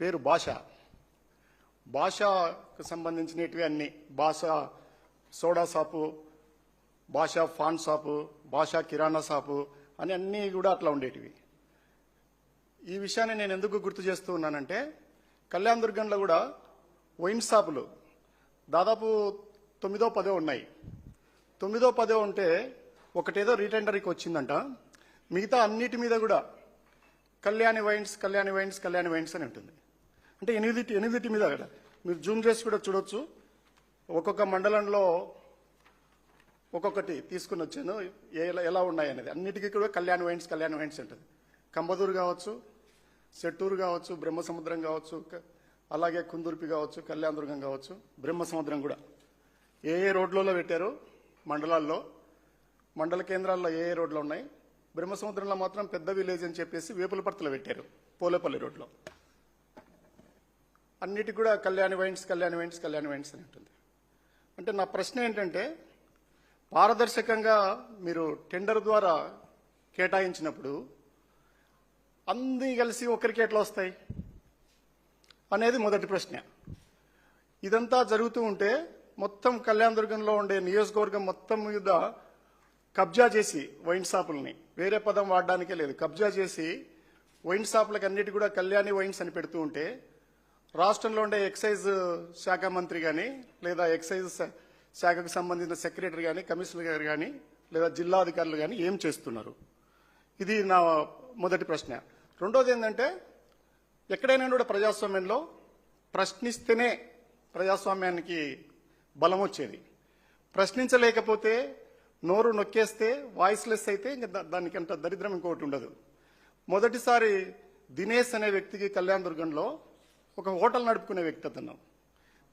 పేరు భాష. భాషకు సంబంధించినవి అన్ని. Basha soda shop Basha fan shop Basha kirana shop అని అన్నీ కూడా అట్లా ఉండేటివి. ఈ విషయాన్ని నేను ఎందుకు గుర్తు చేస్తూ ఉన్నానంటే కళ్యాణ్ దుర్గంలో కూడా వైన్ షాపులు దాదాపు తొమ్మిదో పదో ఉన్నాయి. తొమ్మిదో పదో ఉంటే ఒకటేదో రీటెండర్కి వచ్చిందంట. మిగతా అన్నిటి మీద కూడా Kalyani wines Kalyani wines Kalyani wines అని ఉంటుంది. అంటే ఎనిమిది ఎనిమిదిటి మీద అక్కడ. మీరు జూమ్ చేసి కూడా చూడొచ్చు. ఒక్కొక్క మండలంలో ఒక్కొక్కటి తీసుకుని వచ్చాను. ఏ- ఎలా ఉన్నాయి అనేది అన్నిటికీ కూడా కళ్యాణ్ వైన్స్ కళ్యాణ్ వైన్స్ ఉంటుంది కంబదూరు కావచ్చు సెట్టూరు కావచ్చు బ్రహ్మసముద్రం కావచ్చు అలాగే కుందుర్పి కావచ్చు కళ్యాణదుర్గం కావచ్చు బ్రహ్మసముద్రం కూడా. ఏ ఏ రోడ్లలో పెట్టారు? మండలాల్లో. మండల కేంద్రాల్లో ఏ ఏ రోడ్లు ఉన్నాయి? బ్రహ్మసముద్రంలో మాత్రం పెద్ద విలేజ్ అని చెప్పేసి వేపులపర్తలో పెట్టారు. పోలేపల్లి రోడ్లో. అన్నిటి కూడా Kalyani wines Kalyan wines Kalyan wines అని ఉంటుంది. అంటే నా ప్రశ్న ఏంటంటే పారదర్శకంగా మీరు టెండర్ ద్వారా కేటాయించినప్పుడు అన్నీ కలిసి ఒకరికి ఎట్లా వస్తాయి? అనేది మొదటి ప్రశ్న. ఇదంతా జరుగుతూ ఉంటే మొత్తం కళ్యాణదుర్గంలో ఉండే నియోజకవర్గం మొత్తం మీద కబ్జా చేసి వైన్ షాపుల్ని. వేరే పదం వాడడానికే లేదు. కబ్జా చేసి వైన్ షాపులకు అన్నిటి కూడా కళ్యాణి వైన్స్ అని పెడుతూ ఉంటే రాష్ట్రంలో ఉండే ఎక్సైజ్ శాఖ మంత్రి కానీ లేదా ఎక్సైజ్ శా- శాఖకు సంబంధించిన సెక్రటరీ కానీ కమిషనర్ గారు కానీ లేదా జిల్లా అధికారులు కానీ ఏం చేస్తున్నారు? ఇది నా మొదటి ప్రశ్న. రెండోది ఏంటంటే ఎక్కడైనా కూడా ప్రజాస్వామ్యంలో ప్రశ్నిస్తేనే ప్రజాస్వామ్యానికి బలం వచ్చేది. ప్రశ్నించలేకపోతే నోరు నొక్కేస్తే వాయిస్లెస్ అయితే ఇంకా దా- దరిద్రం ఇంకోటి ఉండదు. మొదటిసారి దినేష్ అనే వ్యక్తికి కళ్యాణ్ దుర్గంలో ఒక హోటల్ నడుపుకునే వ్యక్తి అతను.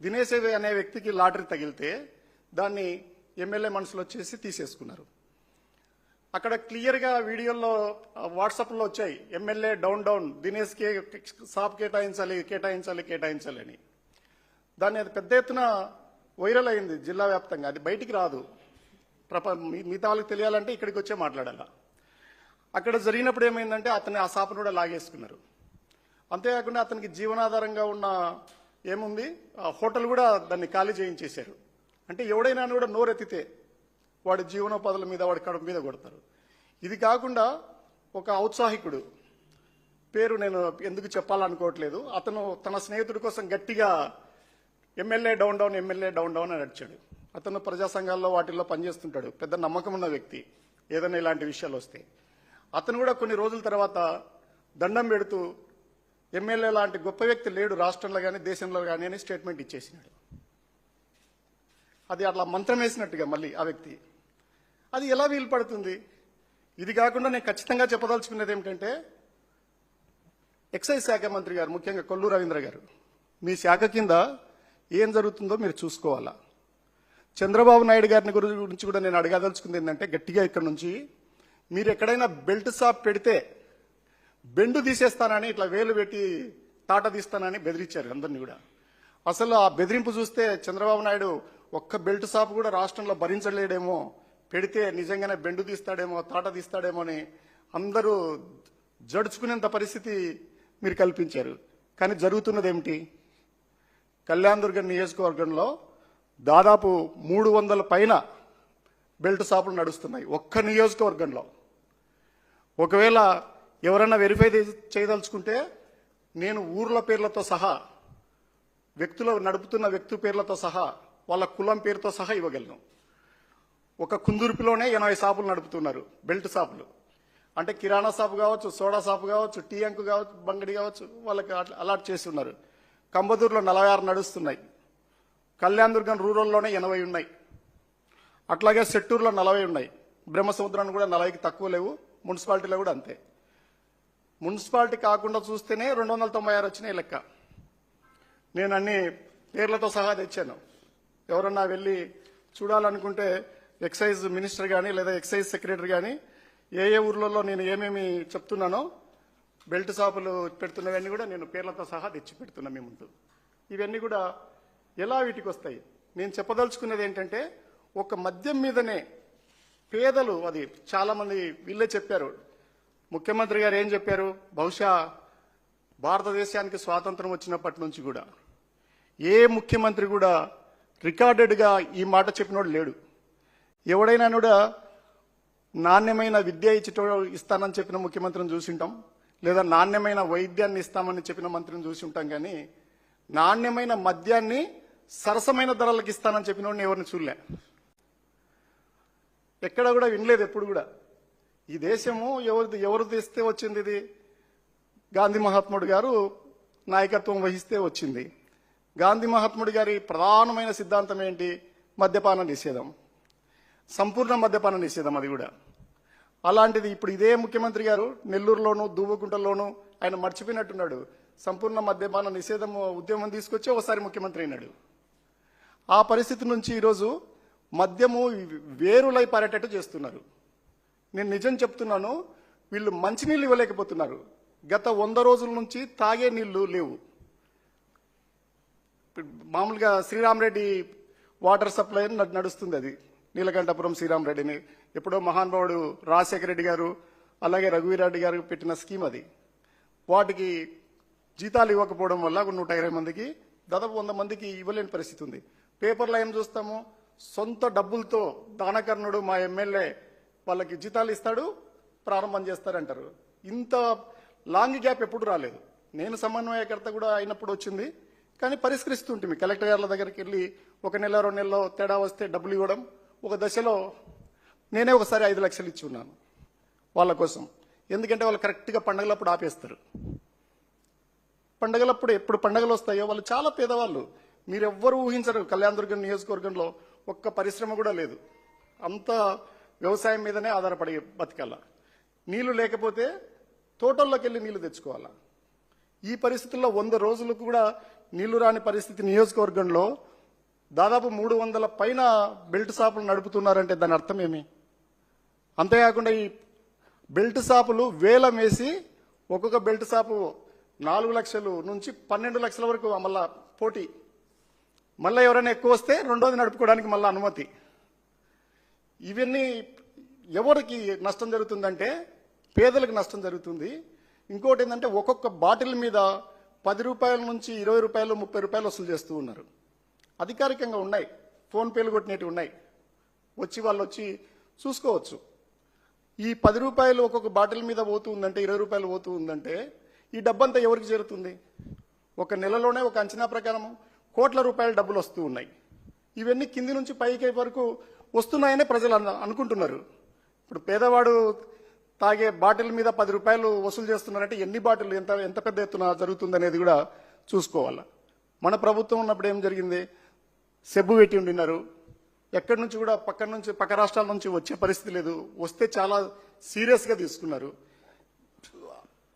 దినేష్ అనే వ్యక్తికి లాటరీ తగిలితే దాన్ని ఎమ్మెల్యే మనసులో వచ్చేసి తీసేసుకున్నారు. అక్కడ క్లియర్గా వీడియోల్లో వాట్సాప్లో వచ్చాయి ఎమ్మెల్యే డౌన్ డౌన్ దినేష్ కే షాప్ కేటాయించాలి కేటాయించాలి కేటాయించాలి అని. దాన్ని అది పెద్ద ఎత్తున వైరల్ అయింది జిల్లా వ్యాప్తంగా. అది బయటికి రాదు. ప్రప మిగతా వాళ్ళకి తెలియాలంటే ఇక్కడికి వచ్చే మాట్లాడాల. అక్కడ జరిగినప్పుడు ఏమైందంటే అతన్ని ఆ షాపును కూడా లాగేసుకున్నారు. అంతేకాకుండా అతనికి జీవనాధారంగా ఉన్న ఏముంది? ఆ హోటల్ కూడా దాన్ని ఖాళీ చేయించేశారు. అంటే ఎవడైనా కూడా నోరెత్తితే వాడి జీవనోపాధుల మీద వాడి కడుపు మీద కొడతారు. ఇది కాకుండా ఒక ఔత్సాహికుడు పేరు నేను ఎందుకు చెప్పాలనుకోవట్లేదు అతను తన స్నేహితుడి కోసం గట్టిగా MLA down down MLA down down అని అడిచాడు అతను ప్రజా సంఘాల్లో వాటిల్లో పనిచేస్తుంటాడు. పెద్ద నమ్మకం ఉన్న వ్యక్తి ఏదైనా ఇలాంటి విషయాలు వస్తే. అతను కూడా కొన్ని రోజుల తర్వాత దండం పెడుతూ ఎమ్మెల్యే లాంటి గొప్ప వ్యక్తి లేడు రాష్ట్రంలో కానీ దేశంలో కానీ అని స్టేట్మెంట్ ఇచ్చేసినాడు. అది అట్లా మంత్రం వేసినట్టుగా మళ్ళీ ఆ వ్యక్తి. అది ఎలా వీలు పడుతుంది? ఇది కాకుండా నేను ఖచ్చితంగా చెప్పదలుచుకున్నది ఏమిటంటే ఎక్సైజ్ శాఖ మంత్రి గారు ముఖ్యంగా కొల్లు రవీంద్ర గారు మీ శాఖ కింద ఏం జరుగుతుందో మీరు చూసుకోవాలా? చంద్రబాబు నాయుడు గారిని గురించి కూడా నేను అడగదలుచుకుంది ఏంటంటే గట్టిగా ఇక్కడ నుంచి మీరు ఎక్కడైనా బెల్ట్ షాప్ పెడితే బెండు తీసేస్తానని ఇట్లా వేలు పెట్టి తాట తీస్తానని బెదిరించారు అందరినీ కూడా. అసలు ఆ బెదిరింపు చూస్తే చంద్రబాబు నాయుడు ఒక్క బెల్ట్ షాప్ కూడా రాష్ట్రంలో భరించలేడేమో పెడితే నిజంగానే బెండు తీస్తాడేమో తాట తీస్తాడేమో అని అందరూ జడుచుకునేంత పరిస్థితి మీరు కల్పించారు. కానీ జరుగుతున్నది ఏమిటి కళ్యాణ్ నియోజకవర్గంలో దాదాపు మూడు వందల పైన బెల్ట్ షాపులు నడుస్తున్నాయి ఒక్క నియోజకవర్గంలో. ఒకవేళ ఎవరైనా వెరిఫై చే- చేయదలుచుకుంటే నేను ఊర్ల పేర్లతో సహా వ్యక్తులు నడుపుతున్న వ్యక్తి పేర్లతో సహా వాళ్ళ కులం పేరుతో సహా ఇవ్వగలను. ఒక కుందుర్పిలోనే ఎనభై షాపులు నడుపుతున్నారు బెల్ట్ షాపులు అంటే కిరాణా షాపు కావచ్చు సోడా షాపు కావచ్చు టీ అంకు కావచ్చు బంగడి కావచ్చు వాళ్ళకి అట్లా అలాట్ చేసి ఉన్నారు కంబదూరులో నలభై ఆరు నడుస్తున్నాయి. కళ్యాణ్ రూరల్లోనే ఎనభై ఉన్నాయి. అట్లాగే సెట్టూరులో నలభై ఉన్నాయి. బ్రహ్మసముద్రాన్ని కూడా నలభైకి తక్కువ లేవు మున్సిపాలిటీలో కూడా అంతే. మున్సిపాలిటీ కాకుండా చూస్తేనే రెండు వందల తొంభై ఆరు వచ్చినాయి లెక్క. నేను అన్ని పేర్లతో సహా తెచ్చాను. ఎవరన్నా వెళ్ళి చూడాలనుకుంటే ఎక్సైజ్ మినిస్టర్ కానీ లేదా ఎక్సైజ్ సెక్రటరీ కానీ ఏ ఏ ఊర్లలో నేను ఏమేమి చెప్తున్నానో బెల్ట్ షాపులు పెడుతున్నవన్నీ కూడా నేను పేర్లతో సహా తెచ్చి పెడుతున్నా మీ ముందు. ఇవన్నీ కూడా ఎలా వీటికి వస్తాయి? నేను చెప్పదలుచుకున్నది ఏంటంటే ఒక మద్యం మీదనే పేదలు అది చాలామంది వీళ్ళే చెప్పారు ముఖ్యమంత్రి గారు ఏం చెప్పారు? బహుశా భారతదేశానికి స్వాతంత్రం వచ్చినప్పటి నుంచి కూడా ఏ ముఖ్యమంత్రి కూడా రికార్డెడ్గా ఈ మాట చెప్పినోడు లేడు. ఎవడైనా కూడా నాణ్యమైన విద్య ఇచ్చేటో ఇస్తానని చెప్పిన ముఖ్యమంత్రిని చూసింటాం లేదా నాణ్యమైన వైద్యాన్ని ఇస్తామని చెప్పిన మంత్రిని చూసి ఉంటాం కానీ నాణ్యమైన మద్యాన్ని సరసమైన ధరలకు ఇస్తానని చెప్పిన వాడిని ఎవరిని చూడలే. ఎక్కడ కూడా వినలేదు ఎప్పుడు కూడా. ఈ దేశము ఎవరిది ఎవరు తెస్తే వచ్చింది ఇది? గాంధీ మహాత్ముడు గారు నాయకత్వం వహిస్తే వచ్చింది. గాంధీ మహాత్ముడి గారి ప్రధానమైన సిద్ధాంతం ఏంటి? మద్యపాన నిషేధం. సంపూర్ణ మద్యపాన నిషేధం అది కూడా. అలాంటిది ఇప్పుడు ఇదే ముఖ్యమంత్రి గారు నెల్లూరులోను దువ్వకుంటలోను ఆయన మర్చిపోయినట్టున్నాడు. సంపూర్ణ మద్యపాన నిషేధం ఉద్యమం తీసుకొచ్చి ఒకసారి ముఖ్యమంత్రి అయినాడు. ఆ పరిస్థితి నుంచి ఈరోజు మద్యము వేరులై పారేటట్టు చేస్తున్నారు. నేను నిజం చెప్తున్నాను వీళ్ళు మంచినీళ్ళు ఇవ్వలేకపోతున్నారు. గత వంద రోజుల నుంచి తాగే నీళ్ళు లేవు. మామూలుగా శ్రీరామరెడ్డి వాటర్ సప్లై నడుస్తుంది అది. నీలకంఠపురం శ్రీరామరెడ్డిని. ఎప్పుడో మహానుభావుడు రాజశేఖర రెడ్డి గారు అలాగే రఘువీరెడ్డి గారు పెట్టిన స్కీమ్ అది. వాటికి జీతాలు ఇవ్వకపోవడం వల్ల నూట ఇరవై మందికి దాదాపు వంద మందికి ఇవ్వలేని పరిస్థితి ఉంది. పేపర్లో ఏం చూస్తాము. సొంత డబ్బులతో దానకర్ణుడు మా ఎమ్మెల్యే వాళ్ళకి జీతాలు ఇస్తాడు ప్రారంభం చేస్తారంటారు ఇంత లాంగ్ గ్యాప్ ఎప్పుడు రాలేదు. నేను సమన్వయకర్త కూడా అయినప్పుడు వచ్చింది కానీ పరిష్కరిస్తుంటే కలెక్టర్ గారి దగ్గరికి వెళ్ళి ఒక నెల రెండు నెలలో తేడా వస్తే డబ్బులు ఇవ్వడం ఒక దశలో నేనే ఒకసారి ఐదు లక్షలు ఇచ్చి ఉన్నాను వాళ్ళ కోసం. ఎందుకంటే వాళ్ళు కరెక్ట్గా పండగలప్పుడు ఆపేస్తారు. పండగలప్పుడు ఎప్పుడు పండగలు వస్తాయో వాళ్ళు చాలా పేదవాళ్ళు. మీరు ఎవ్వరు ఊహించరు కళ్యాణదుర్గం నియోజకవర్గంలో ఒక్క పరిశ్రమ కూడా లేదు. అంత వ్యవసాయం మీదనే ఆధారపడి బతకాల. నీళ్ళు లేకపోతే తోటల్లోకి వెళ్ళి నీళ్ళు తెచ్చుకోవాలా. ఈ పరిస్థితుల్లో వంద రోజులు కూడా నీళ్ళు రాని పరిస్థితి నియోజకవర్గంలో దాదాపు మూడు వందల పైన బెల్ట్ షాపులు నడుపుతున్నారంటే దాని అర్థం ఏమి? అంతేకాకుండా ఈ బెల్ట్ షాపులు వేలం వేసి ఒక్కొక్క బెల్ట్ షాపు నాలుగు లక్షలు నుంచి పన్నెండు లక్షల వరకు మళ్ళా పోటీ. మళ్ళీ ఎవరైనా ఎక్కువ వస్తే రెండోది నడుపుకోవడానికి మళ్ళీ అనుమతి. ఇవన్నీ ఎవరికి నష్టం జరుగుతుందంటే పేదలకు నష్టం జరుగుతుంది. ఇంకోటి ఏంటంటే ఒక్కొక్క బాటిల్ మీద పది రూపాయల నుంచి ఇరవై రూపాయలు ముప్పై రూపాయలు వసూలు చేస్తూ ఉన్నారు. అధికారికంగా ఉన్నాయి. ఫోన్పేలు కొట్టినట్టు ఉన్నాయి. వచ్చి వాళ్ళు వచ్చి చూసుకోవచ్చు. ఈ పది రూపాయలు ఒక్కొక్క బాటిల్ మీద పోతూ ఉందంటే ఇరవై రూపాయలు పోతూ ఉందంటే ఈ డబ్బంతా ఎవరికి చేరుతుంది? ఒక నెలలోనే ఒక అంచనా ప్రకారం కోట్ల రూపాయల డబ్బులు వస్తూ ఉన్నాయి. ఇవన్నీ కింది నుంచి పైకి వరకు వస్తున్నాయనే ప్రజలు అన్న- అనుకుంటున్నారు. ఇప్పుడు పేదవాడు తాగే బాటిల్ మీద పది రూపాయలు వసూలు చేస్తున్నారంటే ఎన్ని బాటిల్ ఎంత ఎంత పెద్ద ఎత్తున జరుగుతుంది అనేది కూడా చూసుకోవాలి. మన ప్రభుత్వం ఉన్నప్పుడు ఏం జరిగింది? సెబ్బు పెట్టి ఉండినారు. ఎక్కడి నుంచి కూడా పక్క నుంచి పక్క రాష్ట్రాల నుంచి వచ్చే పరిస్థితి లేదు. వస్తే చాలా సీరియస్గా తీసుకున్నారు.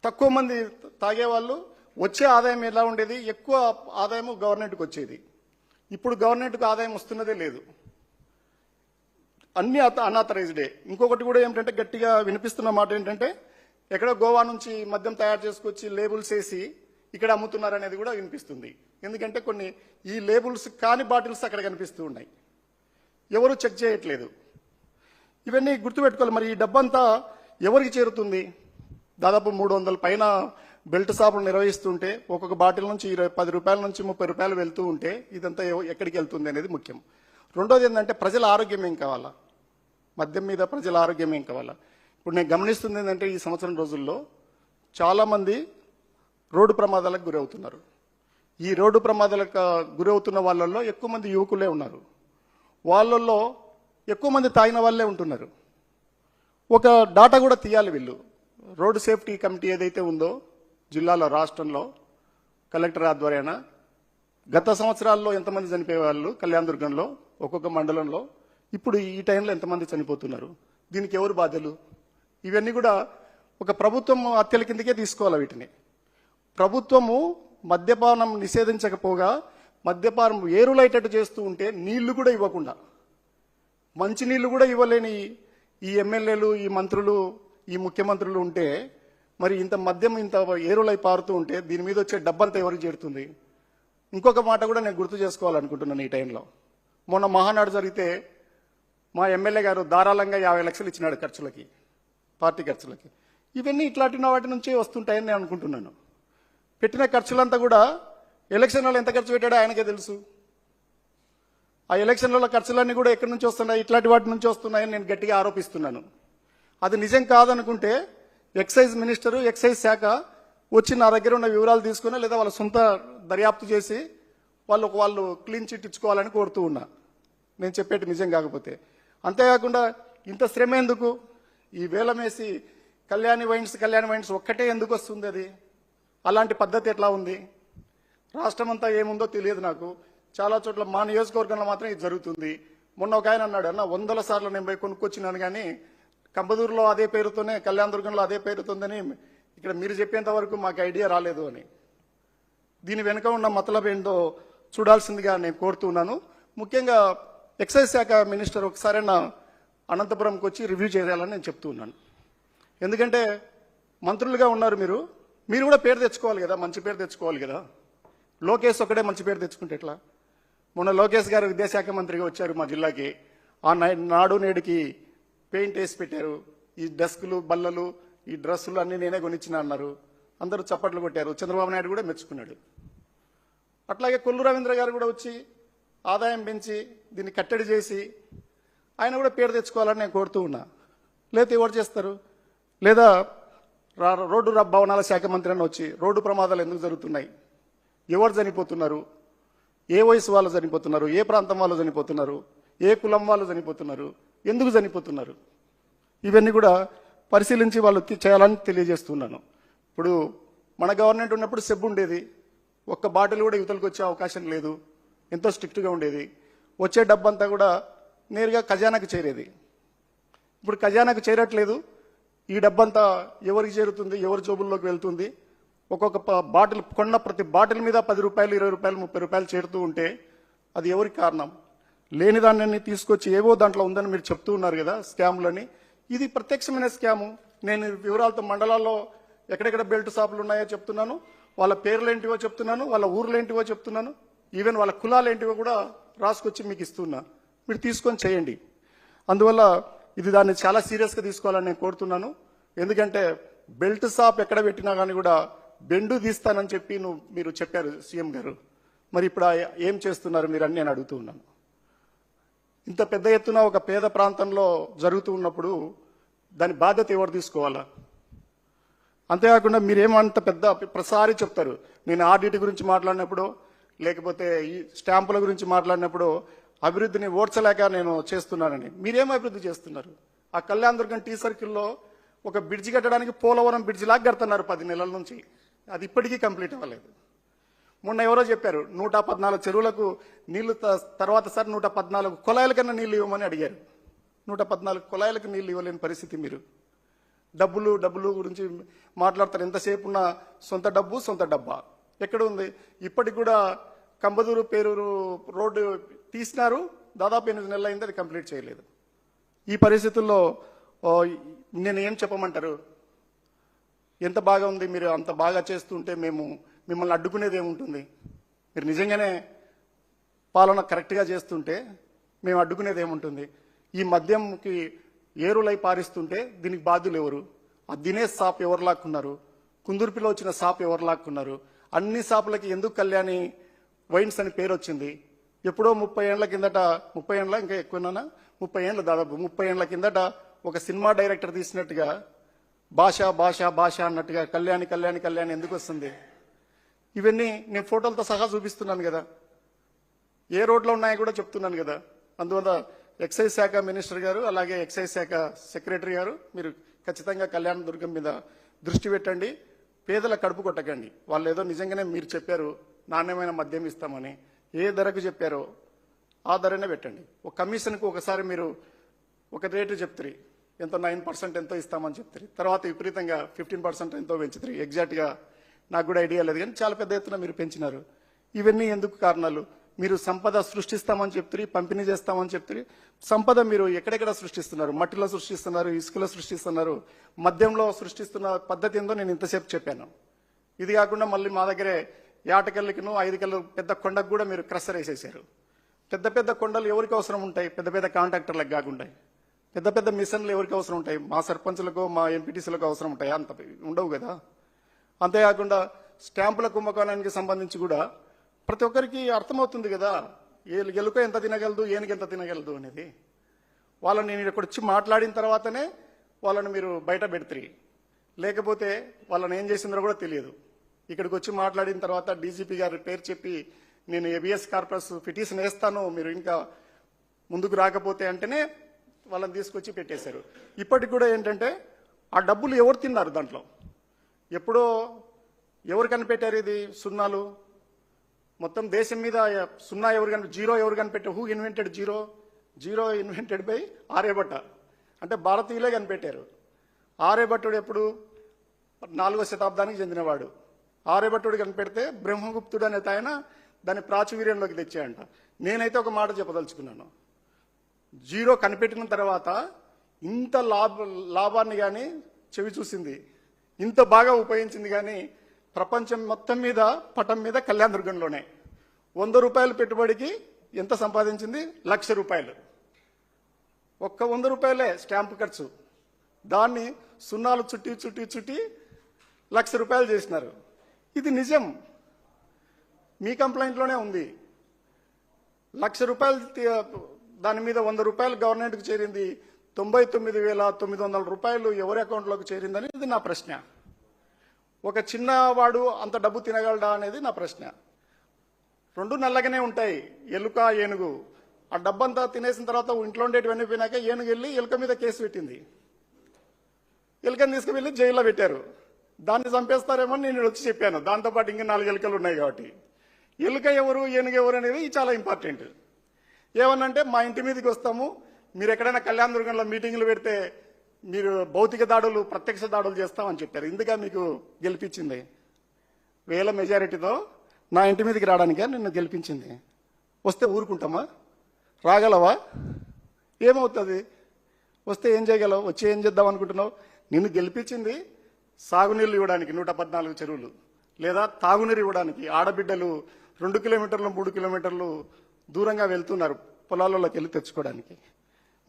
తక్కువ మంది తాగేవాళ్ళు వచ్చే ఆదాయం ఎలా ఉండేది? ఎక్కువ ఆదాయము గవర్నమెంట్కి వచ్చేది. ఇప్పుడు గవర్నమెంట్కి ఆదాయం వస్తున్నదే లేదు. అన్ని అనాథరైజ్డే ఇంకొకటి కూడా ఏమిటంటే గట్టిగా వినిపిస్తున్న మాట ఏంటంటే ఎక్కడో గోవా నుంచి మద్యం తయారు చేసుకొచ్చి లేబుల్స్ వేసి ఇక్కడ అమ్ముతున్నారు అనేది కూడా వినిపిస్తుంది. ఎందుకంటే కొన్ని ఈ లేబుల్స్ కాని బాటిల్స్ అక్కడ కనిపిస్తూ ఉన్నాయి. ఎవరు చెక్ చేయట్లేదు. ఇవన్నీ గుర్తుపెట్టుకోవాలి. మరి ఈ డబ్బంతా ఎవరికి చేరుతుంది? దాదాపు మూడు వందల పైన బెల్ట్ షాపులు నిర్వహిస్తుంటే ఒక్కొక్క బాటిల్ నుంచి ఇరవై పది రూపాయల నుంచి ముప్పై రూపాయలు వెళ్తూ ఉంటే ఇదంతా ఎక్కడికి వెళ్తుంది అనేది ముఖ్యం. రెండోది ఏంటంటే ప్రజల ఆరోగ్యం ఏం కావాలా? మద్యం మీద ప్రజల ఆరోగ్యం ఏం కావాలా? ఇప్పుడు నేను గమనిస్తుంది ఏంటంటే ఈ సంవత్సరం రోజుల్లో చాలామంది రోడ్డు ప్రమాదాలకు గురవుతున్నారు. ఈ రోడ్డు ప్రమాదాలకు గురవుతున్న వాళ్ళల్లో ఎక్కువ మంది యువకులే ఉన్నారు. వాళ్ళల్లో ఎక్కువ మంది తాగిన వాళ్ళే ఉంటున్నారు. ఒక డాటా కూడా తీయాలి వీళ్ళు. రోడ్డు సేఫ్టీ కమిటీ ఏదైతే ఉందో జిల్లాలో రాష్ట్రంలో కలెక్టర్ ఆధ్వర్యాన గత సంవత్సరాల్లో ఎంతమంది చనిపోయే వాళ్ళు కళ్యాణదుర్గంలో ఒక్కొక్క మండలంలో ఇప్పుడు ఈ టైంలో ఎంతమంది చనిపోతున్నారు? దీనికి ఎవరు బాధ్యలు? ఇవన్నీ కూడా ఒక ప్రభుత్వం హత్యల కిందకే తీసుకోవాలి వీటిని. ప్రభుత్వము మద్యపానం నిషేధించకపోగా మద్యపానం ఏరులైటట్టు చేస్తూ ఉంటే నీళ్ళు కూడా ఇవ్వకుండా మంచినీళ్ళు కూడా ఇవ్వలేని ఈ ఎమ్మెల్యేలు ఈ మంత్రులు ఈ ముఖ్యమంత్రులు ఉంటే మరి ఇంత మద్యం ఇంత ఏరులై పారుతూ ఉంటే దీని మీద వచ్చే డబ్బంతా ఎవరికి చేరుతుంది? ఇంకొక మాట కూడా నేను గుర్తు చేసుకోవాలనుకుంటున్నాను ఈ టైంలో. మొన్న మహానాడు జరిగితే మా ఎమ్మెల్యే గారు ధారాళంగా యాభై లక్షలు ఇచ్చినాడు ఖర్చులకి పార్టీ ఖర్చులకి. ఇవన్నీ ఇట్లాంటి వాటి నుంచే వస్తుంటాయని నేను అనుకుంటున్నాను. పెట్టిన ఖర్చులంతా కూడా ఎలక్షన్లలో ఎంత ఖర్చు పెట్టాడో ఆయనకే తెలుసు. ఆ ఎలక్షన్లలో ఖర్చులన్నీ కూడా ఎక్కడి నుంచి వస్తున్నాయి ఇట్లాంటి వాటి నుంచి వస్తున్నాయని నేను గట్టిగా ఆరోపిస్తున్నాను. అది నిజం కాదనుకుంటే ఎక్సైజ్ మినిస్టరు ఎక్సైజ్ శాఖ వచ్చి నా దగ్గర ఉన్న వివరాలు తీసుకుని లేదా వాళ్ళ సొంత దర్యాప్తు చేసి వాళ్ళు వాళ్ళు క్లీన్ చిట్ ఇచ్చుకోవాలని కోరుతూ ఉన్నా. నేను చెప్పేటి నిజం కాకపోతే. అంతేకాకుండా ఇంత శ్రమ ఎందుకు? ఈ వేలమేసి కళ్యాణి వైన్స్ కళ్యాణి వైన్స్ ఒక్కటే ఎందుకు వస్తుంది అది? అలాంటి పద్ధతి ఎట్లా ఉంది? రాష్ట్రం అంతా ఏముందో తెలియదు నాకు. చాలా చోట్ల మా నియోజకవర్గంలో మాత్రం ఇది జరుగుతుంది. మొన్న ఒక ఆయన అన్నాడు అన్న వందల సార్లు నేను పోయి కొనుక్కొచ్చినాను కానీ కంబదూరులో అదే పేరుతోనే కళ్యాణ దుర్గంలో అదే పేరుతోందని ఇక్కడ మీరు చెప్పేంత వరకు మాకు ఐడియా రాలేదు అని. దీని వెనుక ఉన్న మతలబ్ ఏంటో చూడాల్సిందిగా నేను కోరుతున్నాను ముఖ్యంగా ఎక్సైజ్ శాఖ మినిస్టర్ ఒకసారి నా అనంతపురంకి వచ్చి రివ్యూ చేయాలని నేను చెప్తూ ఉన్నాను. ఎందుకంటే మంత్రులుగా ఉన్నారు మీరు. మీరు కూడా పేరు తెచ్చుకోవాలి కదా మంచి పేరు తెచ్చుకోవాలి కదా. లోకేష్ ఒకటే మంచి పేరు తెచ్చుకుంటే ఎట్లా? మొన్న లోకేష్ గారు విద్యాశాఖ మంత్రిగా వచ్చారు మా జిల్లాకి. ఆ నాడు నేడుకి పెయింట్ వేసి పెట్టారు. ఈ డెస్కులు బల్లలు ఈ డ్రెస్సులు అన్నీ నేనే కొనిచ్చిన అన్నారు. అందరూ చప్పట్లు కొట్టారు. చంద్రబాబు నాయుడు కూడా మెచ్చుకున్నాడు. అట్లాగే కొల్లు రవీంద్ర గారు కూడా వచ్చి ఆదాయం పెంచి దీన్ని కట్టడి చేసి ఆయన కూడా పేరు తెచ్చుకోవాలని నేను కోరుతూ ఉన్నా. లేకపోతే ఎవరు చేస్తారు? లేదా రా- రోడ్డు భవనాల శాఖ మంత్రి అని వచ్చి రోడ్డు ప్రమాదాలు ఎందుకు జరుగుతున్నాయి? ఎవరు చనిపోతున్నారు? ఏ వయసు వాళ్ళు చనిపోతున్నారు? ఏ ప్రాంతం వాళ్ళు చనిపోతున్నారు? ఏ కులం వాళ్ళు చనిపోతున్నారు? ఎందుకు చనిపోతున్నారు? ఇవన్నీ కూడా పరిశీలించి వాళ్ళు చేయాలని తెలియజేస్తున్నాను. ఇప్పుడు మన గవర్నమెంట్ ఉన్నప్పుడు సెబ్ ఉండేది. ఒక్క బాటిల్ కూడా యువతలకు వచ్చే అవకాశం లేదు. ఎంతో స్ట్రిక్ట్గా ఉండేది. వచ్చే డబ్బంతా కూడా నేరుగా ఖజానాకు చేరేది. ఇప్పుడు ఖజానాకు చేరట్లేదు. ఈ డబ్బంతా ఎవరికి చేరుతుంది? ఎవరి జోబుల్లోకి వెళ్తుంది? ఒక్కొక్క బాటిల్ కొన్న ప్రతి బాటిల్ మీద పది రూపాయలు ఇరవై రూపాయలు ముప్పై రూపాయలు చేరుతూ ఉంటే అది ఎవరికి కారణం? లేని దాన్ని తీసుకొచ్చి ఏవో దాంట్లో ఉందని మీరు చెప్తూ ఉన్నారు కదా స్కాములని. ఇది ప్రత్యక్షమైన స్కాము. నేను వివరాలతో మండలాల్లో ఎక్కడెక్కడ బెల్ట్ షాపులు ఉన్నాయో చెప్తున్నాను. వాళ్ళ పేర్లు ఏంటివో చెప్తున్నాను. వాళ్ళ ఊర్లు ఏంటివో చెప్తున్నాను. ఈవెన్ వాళ్ళ కులాలు ఏంటివో కూడా రాసుకొచ్చి మీకు ఇస్తున్నా. మీరు తీసుకొని చేయండి. అందువల్ల ఇది దాన్ని చాలా సీరియస్గా తీసుకోవాలని నేను కోరుతున్నాను. ఎందుకంటే బెల్ట్ షాప్ ఎక్కడ పెట్టినా కానీ కూడా బెండు తీస్తానని చెప్పి నువ్వు మీరు చెప్పారు సీఎం గారు. మరి ఇప్పుడు ఏం చేస్తున్నారు మీరు అని నేను అడుగుతూ ఉన్నాను. ఇంత పెద్ద ఎత్తున ఒక పేద ప్రాంతంలో జరుగుతూ ఉన్నప్పుడు దాని బాధ్యత ఎవరు తీసుకోవాలా? అంతేకాకుండా మీరేమంత పెద్ద ప్రసారి చెప్తారు. నేను ఆర్డిటి గురించి మాట్లాడినప్పుడు లేకపోతే ఈ స్టాంపుల గురించి మాట్లాడినప్పుడు అభివృద్ధిని ఓడ్చలేక నేను చేస్తున్నానని. మీరేం అభివృద్ధి చేస్తున్నారు? ఆ కళ్యాణ్ దుర్గం టీ సర్కిల్లో ఒక బ్రిడ్జి కట్టడానికి పోలవరం బ్రిడ్జి లాగా కడుతున్నారు పది నెలల నుంచి. అది ఇప్పటికీ కంప్లీట్ అవ్వలేదు. మొన్న ఎవరో చెప్పారు నూట పద్నాలుగు చెరువులకు నీళ్ళు త- తర్వాత సార్ నూట పద్నాలుగు కుళాయిల కన్నా నీళ్ళు ఇవ్వమని అడిగారు. నూట పద్నాలుగు కుళాయిలకు నీళ్ళు ఇవ్వలేని పరిస్థితి మీరు. డబ్బులు డబ్బులు గురించి మాట్లాడతారు. ఎంతసేపు ఉన్న సొంత డబ్బు సొంత డబ్బా. ఎక్కడ ఉంది ఇప్పటికి కూడా కంబదూరు పేరూరు రోడ్డు తీసినారు. దాదాపు ఎనిమిది నెలలు అయింది అది కంప్లీట్ చేయలేదు. ఈ పరిస్థితుల్లో నేను ఏం చెప్పమంటారు? ఎంత బాగా ఉంది మీరు అంత బాగా చేస్తుంటే మేము మిమ్మల్ని అడ్డుకునేది ఏముంటుంది? మీరు నిజంగానే పాలన కరెక్ట్గా చేస్తుంటే మేము అడ్డుకునేది ఏముంటుంది? ఈ మద్యంకి ఏరులై పారిస్తుంటే దీనికి బాధ్యులు ఎవరు? ఆ దినేష్ సాప్ ఎవరు లాక్కున్నారు కుందుర్పిలో వచ్చిన సాప్ ఎవరు లాక్కున్నారు అన్ని షాపులకి ఎందుకు కళ్యాణి వైన్స్ అని పేరు వచ్చింది? ఎప్పుడో ముప్పై ఏండ్ల కిందట ముప్పై ఏళ్ళ ఇంకా ఎక్కువనా ముప్పై ఏళ్ళ దాదాపు ముప్పై ఏండ్ల కిందట ఒక సినిమా డైరెక్టర్ తీసినట్టుగా భాష భాష భాష అన్నట్టుగా కళ్యాణి కళ్యాణి కళ్యాణి ఎందుకు వస్తుంది? ఇవన్నీ నేను ఫోటోలతో సహా చూపిస్తున్నాను కదా. ఏ రోడ్లో ఉన్నాయో కూడా చెప్తున్నాను కదా. అందువల్ల ఎక్సైజ్ శాఖ మినిస్టర్ గారు అలాగే ఎక్సైజ్ శాఖ సెక్రటరీ గారు మీరు ఖచ్చితంగా కళ్యాణ దుర్గం మీద దృష్టి పెట్టండి. పేదల కడుపు కొట్టకండి. వాళ్ళు ఏదో నిజంగానే మీరు చెప్పారు నాణ్యమైన మద్యం ఇస్తామని. ఏ ధరకు చెప్పారో ఆ ధరనే పెట్టండి. ఒక కమిషన్కు ఒకసారి మీరు ఒక రేటు చెప్తారు. ఎంతో నైన్ పర్సెంట్ ఎంతో ఇస్తామని చెప్తారు. తర్వాత విపరీతంగా ఫిఫ్టీన్ పర్సెంట్ ఎంతో పెంచుతారు. ఎగ్జాక్ట్గా నాకు కూడా ఐడియా లేదు కానీ చాలా పెద్ద ఎత్తున మీరు పెంచినారు. ఇవన్నీ ఎందుకు కారణాలు? మీరు సంపద సృష్టిస్తామని చెప్తారు పంపిణీ చేస్తామని చెప్తారు సంపద మీరు ఎక్కడెక్కడ సృష్టిస్తున్నారు? మట్టిలో సృష్టిస్తున్నారు ఇసుకలో సృష్టిస్తున్నారు? మద్యంలో సృష్టిస్తున్న పద్ధతి ఏందో నేను ఇంతసేపు చెప్పాను. ఇది కాకుండా మళ్ళీ మా దగ్గరే యాటకెళ్ళకిను ఐదు కళ్ళు పెద్ద కొండకు కూడా మీరు క్రషర్ వేసేసారు. పెద్ద పెద్ద కొండలు ఎవరికి అవసరం ఉంటాయి? పెద్ద పెద్ద కాంట్రాక్టర్లకు కాకుండా పెద్ద పెద్ద మిషన్లు ఎవరికి అవసరం ఉంటాయి? మా సర్పంచులకు మా ఎంపీటీసీలకు అవసరం ఉంటాయి? అంత ఉండవు కదా. అంతేకాకుండా స్టాంపుల కుంభకోణానికి సంబంధించి కూడా ప్రతి ఒక్కరికి అర్థమవుతుంది కదా ఎలుక ఎంత తినగలదు ఏనుగు ఎంత తినగలదు అనేది. వాళ్ళని నేను ఇక్కడ వచ్చి మాట్లాడిన తర్వాతనే వాళ్ళని మీరు బయట పెడతారు. లేకపోతే వాళ్ళని ఏం చేసిందో కూడా తెలియదు. ఇక్కడికి వచ్చి మాట్లాడిన తర్వాత డీజీపీ గారి పేరు చెప్పి నేను ఏబిఎస్ కార్పస్ పిటిషన్ వేస్తాను మీరు ఇంకా ముందుకు రాకపోతే అంటేనే వాళ్ళని తీసుకొచ్చి పెట్టేశారు. ఇప్పటికి కూడా ఏంటంటే ఆ డబ్బులు ఎవరు తిన్నారు దాంట్లో? ఎప్పుడో ఎవరు కనిపెట్టారు ఇది సున్నాలు? మొత్తం దేశం మీద సున్నా ఎవరు కనిపె జీరో ఎవరు కనిపెట్టారు? Who invented zero? Zero invented by Aryabhatta అంటే భారతీయులే కనిపెట్టారు. ఆర్యభట్టుడు ఎప్పుడు? నాలుగో శతాబ్దానికి చెందినవాడు. ఆర్యభట్టుడు కనిపెడితే బ్రహ్మగుప్తుడు అనేది ఆయన దాన్ని ప్రాచుర్యంలోకి తెచ్చాయంట నేనైతే ఒక మాట చెప్పదలుచుకున్నాను. జీరో కనిపెట్టిన తర్వాత ఇంత లాభ లాభాన్ని కానీ చెవి చూసింది ఇంత బాగా ఉపయోగించింది కానీ ప్రపంచం మొత్తం మీద పటం మీద కళ్యాణ దుర్గంలోనే. వంద రూపాయల పెట్టుబడికి ఎంత సంపాదించింది? లక్ష రూపాయలు. ఒక్క వంద రూపాయలే స్టాంపు ఖర్చు. దాన్ని సున్నాలు చుట్టి చుట్టి చుట్టి లక్ష రూపాయలు చేసినారు. ఇది నిజం. మీ కంప్లైంట్లోనే ఉంది. లక్ష రూపాయలు దాని మీద వంద రూపాయలు గవర్నమెంట్కి చేరింది. తొంభై తొమ్మిది వేల తొమ్మిది వందల రూపాయలు ఎవరి అకౌంట్లోకి చేరిందని ఇది నా ప్రశ్న. ఒక చిన్నవాడు అంత డబ్బు తినగలడా అనేది నా ప్రశ్న. రెండు నల్లగానే ఉంటాయి. ఎలుక ఏనుగు. ఆ డబ్బంతా తినేసిన తర్వాత ఇంట్లో ఉండేటివన్నీ పోయినాక ఏనుగు వెళ్ళి ఎలుక మీద కేసు పెట్టింది. ఎలుకని తీసుకువెళ్ళి జైల్లో పెట్టారు. దాన్ని చంపేస్తారేమో అని నేను వచ్చి చెప్పాను. దాంతోపాటు ఇంకా నాలుగు ఎలుకలు ఉన్నాయి కాబట్టి. ఎలుక ఎవరు ఏనుగు ఎవరు అనేది చాలా ఇంపార్టెంట్. ఏమనంటే మా ఇంటి మీదకి వస్తాము. మీరు ఎక్కడైనా కళ్యాణ దుర్గంలో మీటింగ్లు పెడితే మీరు భౌతిక దాడులు ప్రత్యక్ష దాడులు చేస్తామని చెప్పారు. ఇందుగా మీకు గెలిపించింది. వేల మెజారిటీతో నా ఇంటి మీదకి రావడానికే నిన్ను గెలిపించింది. వస్తే ఊరుకుంటామా? రాగలవా? ఏమవుతుంది? వస్తే ఏం చేయగలవు? వచ్చి ఏం చేద్దాం అనుకుంటున్నావు? నిన్ను గెలిపించింది సాగునీళ్ళు ఇవ్వడానికి నూట పద్నాలుగు చెరువులు. లేదా తాగునీరు ఇవ్వడానికి ఆడబిడ్డలు రెండు కిలోమీటర్లు మూడు కిలోమీటర్లు దూరంగా వెళ్తున్నారు పొలాలలోకి వెళ్ళి తెచ్చుకోవడానికి.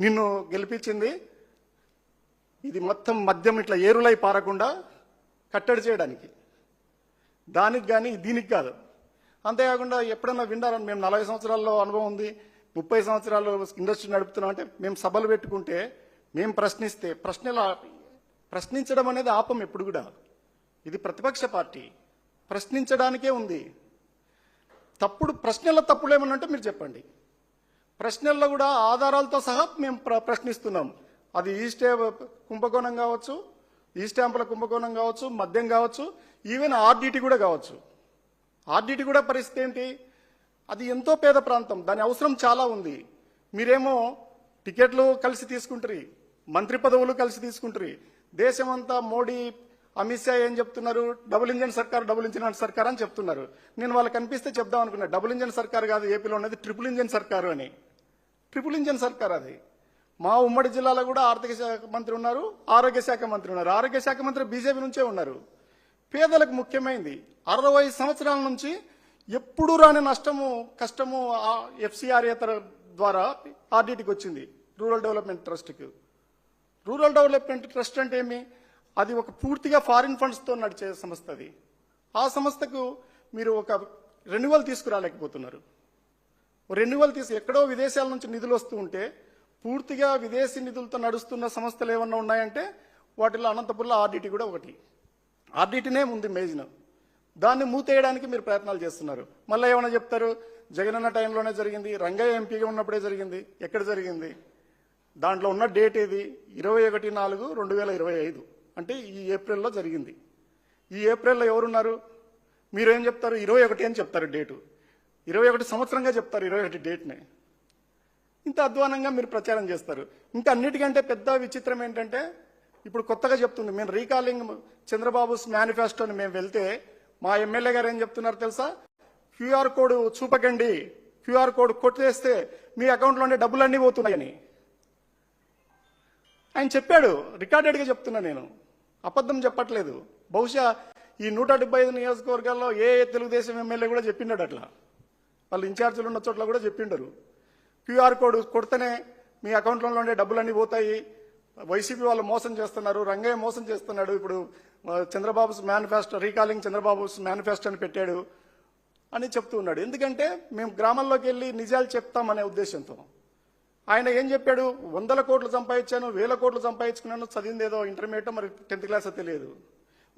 నిన్ను గెలిపించింది ఇది మొత్తం మద్యం ఇట్లా ఏరులై పారకుండా కట్టడి చేయడానికి. దానికి కానీ దీనికి కాదు. అంతేకాకుండా ఎప్పుడన్నా విన్నారని మేము నలభై సంవత్సరాల్లో అనుభవం ఉంది ముప్పై సంవత్సరాలు ఇండస్ట్రీ నడుపుతున్నాం అంటే మేము సభలు పెట్టుకుంటే మేము ప్రశ్నిస్తే ప్రశ్నలు ప్రశ్నించడం అనేది ఆపం ఎప్పుడు కూడా. ఇది ప్రతిపక్ష పార్టీ. ప్రశ్నించడానికే ఉంది. తప్పుడు ప్రశ్నల తప్పులు ఏమన్నా ఉంటే మీరు చెప్పండి. ప్రశ్నల్లో కూడా ఆధారాలతో సహా మేము ప్ర- ప్రశ్నిస్తున్నాం. అది ఈ కుంభకోణం కావచ్చు ఈ స్టాంపుల కుంభకోణం కావచ్చు మద్యం కావచ్చు ఈవెన్ ఆర్డిటీ కూడా కావచ్చు. ఆర్డిటీ కూడా పరిస్థితి ఏంటి? అది ఎంతో పేద ప్రాంతం దాని అవసరం చాలా ఉంది. మీరేమో టికెట్లు కలిసి తీసుకుంటారు మంత్రి పదవులు కలిసి తీసుకుంటారు. దేశమంతా మోడీ అమిత్ షా ఏం చెప్తున్నారు? డబుల్ ఇంజన్ సర్కార్ డబుల్ ఇంజన్ సర్కార్ అని చెప్తున్నారు. నేను వాళ్ళకి కనిపిస్తే చెప్దాం అనుకున్నా డబుల్ ఇంజన్ సర్కార్ కాదు ఏపీలో ఉన్నది ట్రిపుల్ ఇంజన్ సర్కారు అని. ట్రిపుల్ ఇంజన్ సర్కార్ అది. మా ఉమ్మడి జిల్లాలో కూడా ఆర్థిక శాఖ మంత్రి ఉన్నారు ఆరోగ్య శాఖ మంత్రి ఉన్నారు. ఆరోగ్య శాఖ మంత్రి బీజేపీ నుంచే ఉన్నారు. పేదలకు ముఖ్యమైంది. అరవై సంవత్సరాల నుంచి ఎప్పుడు రాని నష్టము కష్టము ఎఫ్సిఆర్ఏతర ద్వారా ఆర్డీటీకి వచ్చింది రూరల్ డెవలప్మెంట్ ట్రస్ట్కి. రూరల్ డెవలప్మెంట్ ట్రస్ట్ అంటే ఏమి? అది ఒక పూర్తిగా ఫారిన్ ఫండ్స్తో నడిచే సంస్థ అది ఆ సంస్థకు మీరు ఒక రెన్యువల్ తీసుకురాలేకపోతున్నారు. రెన్యువల్ తీసి ఎక్కడో విదేశాల నుంచి నిధులు వస్తూ ఉంటే పూర్తిగా విదేశీ నిధులతో నడుస్తున్న సంస్థలు ఏమన్నా ఉన్నాయంటే వాటిలో అనంతపురంలో ఆర్డిటీ కూడా ఒకటి. ఆర్డిటీనే ఉంది మేజిన్ దాన్ని మూతేయడానికి మీరు ప్రయత్నాలు చేస్తున్నారు. మళ్ళీ ఏమైనా చెప్తారు? జగనన్న టైంలోనే జరిగింది రంగయ్య ఎంపీగా ఉన్నప్పుడే జరిగింది ఎక్కడ జరిగింది? దాంట్లో ఉన్న డేట్ ఏది? ఇరవై ఒకటి నాలుగు రెండు వేల ఇరవై ఐదు. అంటే ఈ ఏప్రిల్లో జరిగింది. ఈ ఏప్రిల్లో ఎవరున్నారు? మీరు ఏం చెప్తారు? ఇరవై ఒకటి అని చెప్తారు డేటు. ఇరవై ఒకటి సంవత్సరంగా చెప్తారు ఇరవై ఒకటి డేట్ని. ఇంత అధ్వానంగా మీరు ప్రచారం చేస్తారు. ఇంకా అన్నిటికంటే పెద్ద విచిత్రం ఏంటంటే ఇప్పుడు కొత్తగా చెప్తుంది మేము రీకాలింగ్ చంద్రబాబు మేనిఫెస్టోని మేము వెళ్తే మా ఎమ్మెల్యే గారు ఏం చెప్తున్నారు తెలుసా? క్యూఆర్ కోడ్ చూపకండి క్యూఆర్ కోడ్ కొట్టేస్తే మీ అకౌంట్లో ఉండే డబ్బులన్నీ పోతున్నాయని. ఆయన చెప్పాడు రికార్డెడ్గా చెప్తున్నా నేను. అబద్ధం చెప్పట్లేదు. బహుశా ఈ నూట డెబ్బై ఐదు నియోజకవర్గాల్లో ఏ తెలుగుదేశం ఎమ్మెల్యే కూడా చెప్పిండడు అట్లా. వాళ్ళు ఇన్ఛార్జీలు ఉన్న చోట్ల కూడా చెప్పిండరు. క్యూఆర్ కోడ్ కొడితేనే మీ అకౌంట్లో ఉండే డబ్బులన్నీ పోతాయి. వైసీపీ వాళ్ళు మోసం చేస్తున్నారు రంగయ్య మోసం చేస్తున్నాడు. ఇప్పుడు Chandrababu manifesto recalling Chandrababu manifesto అని పెట్టాడు అని చెప్తూ ఉన్నాడు. ఎందుకంటే మేము గ్రామాల్లోకి వెళ్ళి నిజాలు చెప్తామనే ఉద్దేశంతో. ఆయన ఏం చెప్పాడు? వందల కోట్లు సంపాదించాను వేల కోట్లు సంపాదించుకున్నాను చదివింది ఏదో ఇంటర్మీడియట్ మరి టెన్త్ క్లాస్ తెలియదు.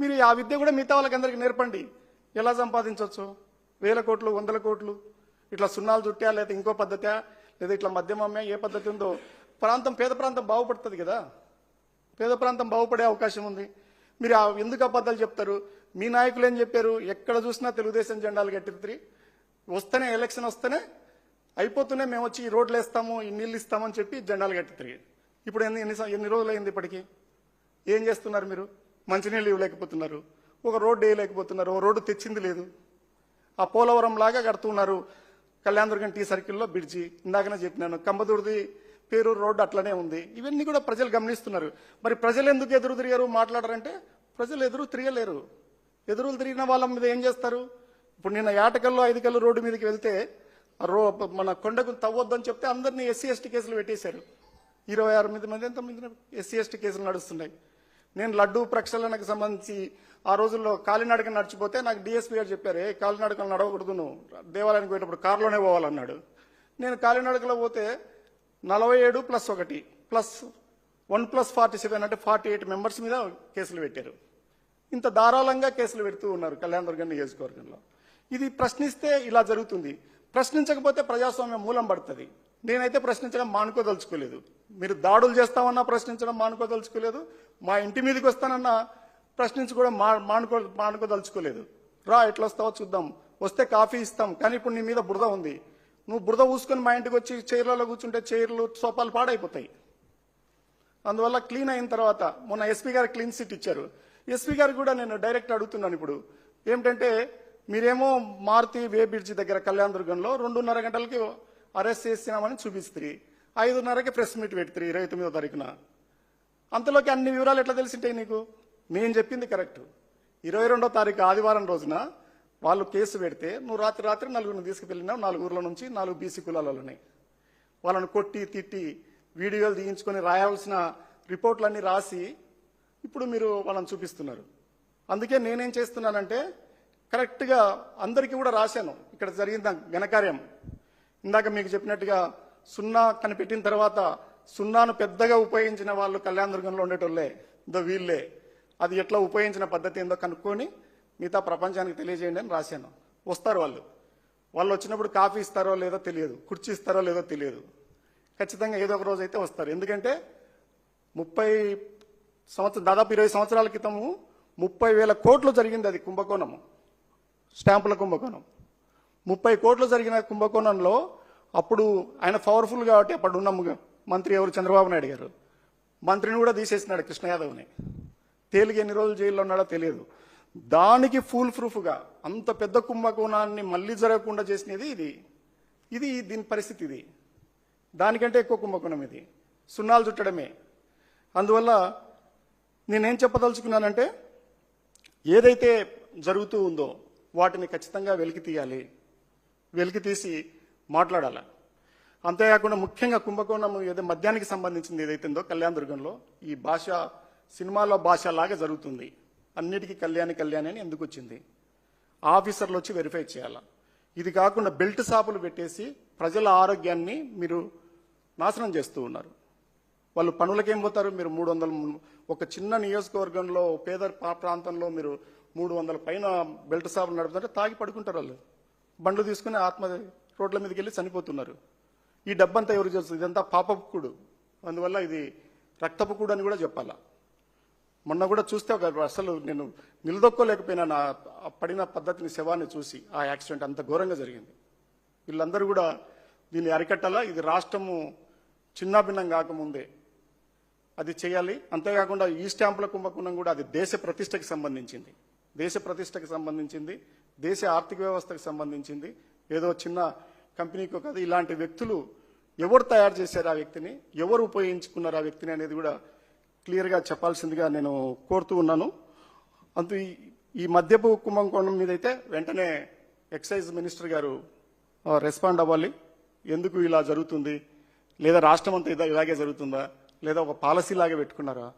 మీరు ఆ విద్య కూడా మిగతా వాళ్ళకి అందరికీ నేర్పండి. ఎలా సంపాదించవచ్చు వేల కోట్లు వందల కోట్లు? ఇట్లా సున్నాలు చుట్టా లేదా ఇంకో పద్ధతి? లేదా ఇట్లా మధ్యమమ్మే ఏ పద్ధతి ఉందో. ప్రాంతం పేద ప్రాంతం బాగుపడుతుంది కదా. పేద ప్రాంతం బాగుపడే అవకాశం ఉంది. మీరు ఆ ఎందుకు అబద్ధాలు చెప్తారు? మీ నాయకులు ఏం చెప్పారు? ఎక్కడ చూసినా తెలుగుదేశం జెండాలు కట్టిర్రి వస్తేనే ఎలక్షన్ వస్తేనే అయిపోతూనే మేము వచ్చి ఈ రోడ్లు వేస్తాము ఈ నీళ్ళు ఇస్తామని చెప్పి జెండాలు కట్టిర్రి ఇప్పుడు ఎన్ని ఎన్ని ఎన్ని రోజులు అయింది ఇప్పటికి? ఏం చేస్తున్నారు మీరు? మంచినీళ్ళు ఇవ్వలేకపోతున్నారు. ఒక రోడ్డు వేయలేకపోతున్నారు. ఒక రోడ్డు తెచ్చింది లేదు. ఆ పోలవరం లాగా కడుతున్నారు. కళ్యాణదుర్గం టీ సర్కిల్లో బ్రిడ్జి ఇందాకనే చెప్పినాను. కంబదూర్ది పేరు రోడ్డు అట్లనే ఉంది. ఇవన్నీ కూడా ప్రజలు గమనిస్తున్నారు. మరి ప్రజలు ఎందుకు ఎదురు తిరిగారు? మాట్లాడారంటే ప్రజలు ఎదురు తిరగలేరు. ఎదురు తిరిగిన వాళ్ళ మీద ఏం చేస్తారు? ఇప్పుడు నిన్న యాటకల్లో ఐదు కళ్ళు రోడ్డు మీదకి వెళ్తే రో మన కొండకు తవ్వొద్దని చెప్తే అందరినీ ఎస్సీ ఎస్టీ కేసులు పెట్టేశారు. ఇరవై ఆరు మంది మంది ఎంతమంది ఎస్సీ ఎస్టీ కేసులు నడుస్తున్నాయి. నేను లడ్డూ ప్రక్షాళనకు సంబంధించి ఆ రోజుల్లో కాలినడక నడిచిపోతే నాకు డిఎస్పీ గారు చెప్పారు ఏ కాలినడకలు నడవకూడదు నువ్వు. దేవాలయానికి పోయేటప్పుడు కారులోనే పోవాలన్నాడు. నేను కాలినడకలో పోతే నలభై ఏడు ప్లస్ ఒకటి plus one plus forty seven అంటే ఫార్టీ ఎయిట్ మెంబర్స్ మీద కేసులు పెట్టారు. ఇంత ధారాళంగా కేసులు పెడుతూ ఉన్నారు కళ్యాణదుర్గం నియోజకవర్గంలో. ఇది ప్రశ్నిస్తే ఇలా జరుగుతుంది. ప్రశ్నించకపోతే ప్రజాస్వామ్యం మూలం పడుతుంది. నేనైతే ప్రశ్నించడం మానుకోదలుచుకోలేదు. మీరు దాడులు చేస్తామన్నా ప్రశ్నించడం మానుకోదలుచుకోలేదు. మా ఇంటి మీదకి వస్తానన్నా ప్రశ్నించుకోవడం మా మానుకో మానుకోదలుచుకోలేదు. రా ఎట్లా వస్తావో చూద్దాం. వస్తే కాఫీ ఇస్తాం. కానీ ఇప్పుడు నీ మీద బురద ఉంది. నువ్వు బురద ఊసుకొని మా ఇంటికి వచ్చి చైర్లలో కూర్చుంటే చైర్లు సోఫాలు పాడైపోతాయి. అందువల్ల క్లీన్ అయిన తర్వాత మొన్న ఎస్పీ గారు క్లీన్ సిట్ ఇచ్చారు. ఎస్పీ గారు కూడా నేను డైరెక్ట్ అడుగుతున్నాను ఇప్పుడు. ఏమిటంటే మీరేమో మారుతి వే బ్రిడ్జి దగ్గర కళ్యాణదుర్గంలో రెండున్నర గంటలకి అరెస్ట్ చేసినామని చూపిస్తుంది. ఐదున్నరకి ప్రెస్ మీట్ పెడుతుంది ఇరవై తొమ్మిదో తారీఖున అంతలోకి అన్ని వివరాలు ఎట్లా తెలిసింటాయి నీకు? నేను చెప్పింది కరెక్ట్. ఇరవై రెండో తారీఖు ఆదివారం రోజున వాళ్ళు కేసు పెడితే నువ్వు రాత్రి రాత్రి నలుగురిని తీసుకువెళ్ళినావు నాలుగు ఊర్ల నుంచి నాలుగు బీసీ కులాలలోనే వాళ్ళని కొట్టి తిట్టి వీడియోలు తీయించుకొని రాయాల్సిన రిపోర్ట్లన్నీ రాసి ఇప్పుడు మీరు వాళ్ళని చూపిస్తున్నారు. అందుకే నేనేం చేస్తున్నానంటే కరెక్ట్గా అందరికీ కూడా రాశాను. ఇక్కడ జరిగిన ఘనకార్యం. ఇందాక మీకు చెప్పినట్టుగా సున్నా కనిపెట్టిన తర్వాత సున్నాను పెద్దగా ఉపయోగించిన వాళ్ళు కళ్యాణ దుర్గంలో ఉండేటోళ్ళే దో వీళ్ళే. అది ఎట్లా ఉపయోగించిన పద్ధతి ఏందో కనుక్కొని మిగతా ప్రపంచానికి తెలియజేయండి అని రాశాను. వస్తారు వాళ్ళు. వాళ్ళు వచ్చినప్పుడు కాఫీ ఇస్తారో లేదో తెలియదు. కుర్చీ ఇస్తారో లేదో తెలియదు. ఖచ్చితంగా ఏదో ఒక రోజు అయితే వస్తారు. ఎందుకంటే ముప్పై సంవత్సరం దాదాపు ఇరవై సంవత్సరాల క్రితము ముప్పై వేల కోట్లు జరిగింది అది కుంభకోణము. స్టాంపుల కుంభకోణం. ముప్పై కోట్లు జరిగిన కుంభకోణంలో అప్పుడు ఆయన పవర్ఫుల్ కాబట్టి అప్పుడు ఉన్న మంత్రి ఎవరు? చంద్రబాబు నాయుడు గారు. మంత్రిని కూడా తీసేసినాడు కృష్ణ యాదవ్ని. తేలిగ ఎన్ని రోజులు జైల్లో ఉన్నాడో తెలియదు. దానికి ఫుల్ ప్రూఫ్గా అంత పెద్ద కుంభకోణాన్ని మళ్ళీ జరగకుండా చేసినది ఇది. ఇది దీని పరిస్థితి ఇది. దానికంటే ఎక్కువ కుంభకోణం ఇది. సున్నాలు చుట్టడమే. అందువల్ల నేనేం చెప్పదలుచుకున్నానంటే ఏదైతే జరుగుతూ ఉందో వాటిని ఖచ్చితంగా వెలికి తీయాలి. వెలికి తీసి మాట్లాడాలి. అంతేకాకుండా ముఖ్యంగా కుంభకోణం ఏదో మద్యానికి సంబంధించింది ఏదైతుందో కళ్యాణ దుర్గంలో ఈ భాష సినిమాలో భాష లాగా జరుగుతుంది. అన్నిటికీ కళ్యాణి కళ్యాణి అని ఎందుకు వచ్చింది? ఆఫీసర్లు వచ్చి వెరిఫై చేయాలా. ఇది కాకుండా బెల్ట్ షాపులు పెట్టేసి ప్రజల ఆరోగ్యాన్ని మీరు నాశనం చేస్తూ ఉన్నారు. వాళ్ళు పనులకేం పోతారు? మీరు మూడు వందల ఒక చిన్న నియోజకవర్గంలో పేద ప్రాంతంలో మీరు మూడు వందల పైన బెల్ట్ షాపులు నడుపుతుంటే తాగి పడుకుంటారు వాళ్ళు. బండ్లు తీసుకుని ఆత్మ రోడ్ల మీదకి వెళ్ళి చనిపోతున్నారు. ఈ డబ్బంతా ఎవరు చేస్తుంది? ఇదంతా పాపపు కూడు. అందువల్ల ఇది రక్తపు కూడు అని కూడా చెప్పాలా. మొన్న కూడా చూస్తే ఒక అసలు నేను నిలదొక్కోలేకపోయినా నా పడిన పద్ధతిని శవాన్ని చూసి ఆ యాక్సిడెంట్ అంత ఘోరంగా జరిగింది. వీళ్ళందరూ కూడా దీన్ని అరికట్టాలా? ఇది రాష్ట్రము చిన్నాభిన్నం కాకముందే అది చేయాలి. అంతేకాకుండా ఈ స్టాంపుల కుంభకోణం కూడా అది దేశ ప్రతిష్టకి సంబంధించింది. దేశ ప్రతిష్టకి సంబంధించింది దేశ ఆర్థిక వ్యవస్థకు సంబంధించింది. ఏదో చిన్న కంపెనీకో కాదు ఇలాంటి వ్యక్తులు ఎవరు తయారు చేశారు ఆ వ్యక్తిని ఎవరు ఉపయోగించుకున్నారు ఆ వ్యక్తిని అనేది కూడా క్లియర్గా చెప్పాల్సిందిగా నేను కోరుతూ ఉన్నాను. అందు ఈ- ఈ మద్యపు కుంభకోణం మీద అయితే వెంటనే ఎక్సైజ్ మినిస్టర్ గారు రెస్పాండ్ అవ్వాలి. ఎందుకు ఇలా జరుగుతుంది? లేదా రాష్ట్రం అంతా ఇదా- ఇలాగే జరుగుతుందా? లేదా ఒక పాలసీ లాగే పెట్టుకున్నారా?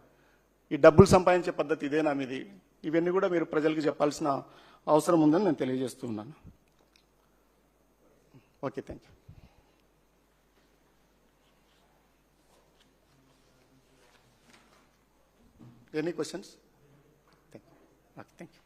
ఈ డబ్బులు సంపాదించే పద్ధతి ఇదేనా మీది? ఇవన్నీ కూడా మీరు ప్రజలకు చెప్పాల్సిన అవసరం ఉందని నేను తెలియజేస్తూ ఉన్నాను. Okay thank you any questions thank you thank you